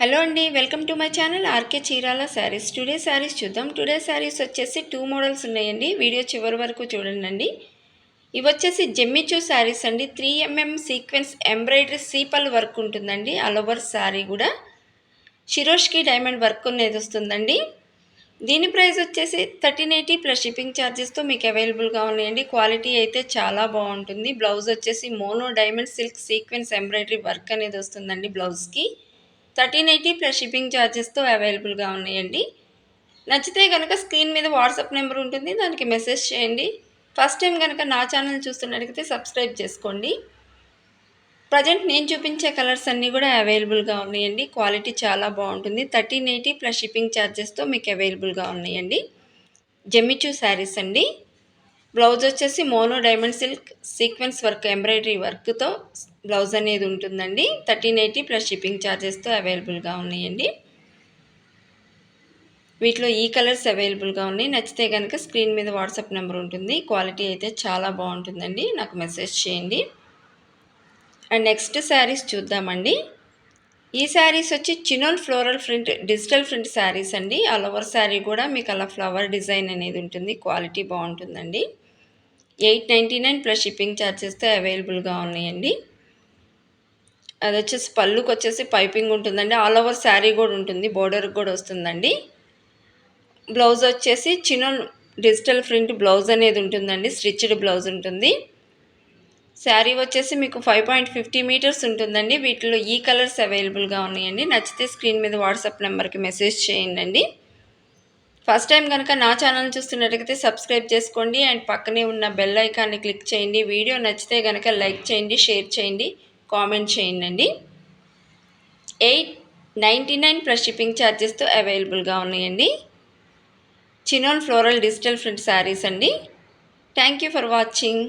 Hello అండి welcome to my channel RK Chirala saris. Today saris చూద్దాం. Today saris వచ్చేసి two models ఉన్నాయండి. Video చివరి వరకు చూడండి ఇవి వచ్చేసి జెమ్మిచూ శారీస్ అండి. త్రీ ఎంఎం సీక్వెన్స్ ఎంబ్రాయిడరీ సీపల్ వర్క్ ఉంటుందండి. ఆల్ ఓవర్ శారీ కూడా. షిరోష్కి డైమండ్ వర్క్ అనేది వస్తుందండి. దీని ప్రైస్ వచ్చేసి థర్టీన్ ఎయిటీ ప్లస్ షిప్పింగ్ ఛార్జెస్తో మీకు అవైలబుల్గా ఉన్నాయండి. క్వాలిటీ అయితే చాలా బాగుంటుంది. బ్లౌజ్ వచ్చేసి mono diamond silk sequence embroidery work అనేది వస్తుందండి బ్లౌజ్కి. థర్టీన్ ఎయిటీ ప్లస్ షిప్పింగ్ ఛార్జెస్తో అవైలబుల్గా ఉన్నాయండి. నచ్చితే కనుక స్క్రీన్ మీద వాట్సాప్ నెంబర్ ఉంటుంది దానికి మెసేజ్ చేయండి. ఫస్ట్ టైం కనుక నా ఛానల్ చూస్తున్నట్టయితే సబ్స్క్రైబ్ చేసుకోండి. ప్రజెంట్ నేను చూపించే కలర్స్ అన్నీ కూడా అవైలబుల్గా ఉన్నాయండి. క్వాలిటీ చాలా బాగుంటుంది. థర్టీన్ ఎయిటీ ప్లస్ షిప్పింగ్ ఛార్జెస్తో మీకు అవైలబుల్గా ఉన్నాయండి. జెమిచూ శారీస్ అండి. బ్లౌజ్ వచ్చేసి mono diamond silk sequence work embroidery వర్క్తో బ్లౌజ్ అనేది ఉంటుందండి. థర్టీన్ ఎయిటీ ప్లస్ షిప్పింగ్ ఛార్జెస్తో అవైలబుల్గా ఉన్నాయండి. వీటిలో ఈ కలర్స్ అవైలబుల్గా ఉన్నాయి. నచ్చితే కనుక స్క్రీన్ మీద వాట్సాప్ నెంబర్ ఉంటుంది. క్వాలిటీ అయితే చాలా బాగుంటుందండి. నాకు మెసేజ్ చేయండి. అండ్ నెక్స్ట్ శారీస్ చూద్దామండి. ఈ శారీస్ వచ్చి chinon floral print digital print saris అండి. ఆల్ ఓవర్ శారీ కూడా మీకు అలా ఫ్లవర్ డిజైన్ అనేది ఉంటుంది. క్వాలిటీ బాగుంటుందండి. Eight ninety nine plus shipping ఛార్జెస్తో అవైలబుల్గా ఉన్నాయండి. అది వచ్చేసి పళ్ళుకి వచ్చేసి పైపింగ్ ఉంటుందండి. ఆల్ ఓవర్ శారీ కూడా ఉంటుంది. బోర్డర్కి కూడా వస్తుందండి. బ్లౌజ్ వచ్చేసి చినోల్ డిజిటల్ ప్రింట్ బ్లౌజ్ అనేది ఉంటుందండి. స్టిచ్డ్ బ్లౌజ్ ఉంటుంది. శారీ వచ్చేసి మీకు ఫైవ్ పాయింట్ ఫిఫ్టీ మీటర్స్ ఉంటుందండి. వీటిలో ఈ కలర్స్ అవైలబుల్గా ఉన్నాయండి. నచ్చితే స్క్రీన్ మీద వాట్సాప్ నెంబర్కి మెసేజ్ చేయండి ఫస్ట్ టైం కనుక నా ఛానల్ చూస్తున్నట్టయితే సబ్స్క్రైబ్ చేసుకోండి. అండ్ పక్కనే ఉన్న బెల్ ఐకాన్ని క్లిక్ చేయండి. వీడియో నచ్చితే కనుక లైక్ చేయండి షేర్ చేయండి. కామెంట్ చేయండి eight ninety nine plus shipping ఛార్జెస్తో అవైలబుల్గా ఉన్నాయండి. Chinon floral digital print saris అండి. Thank you for watching.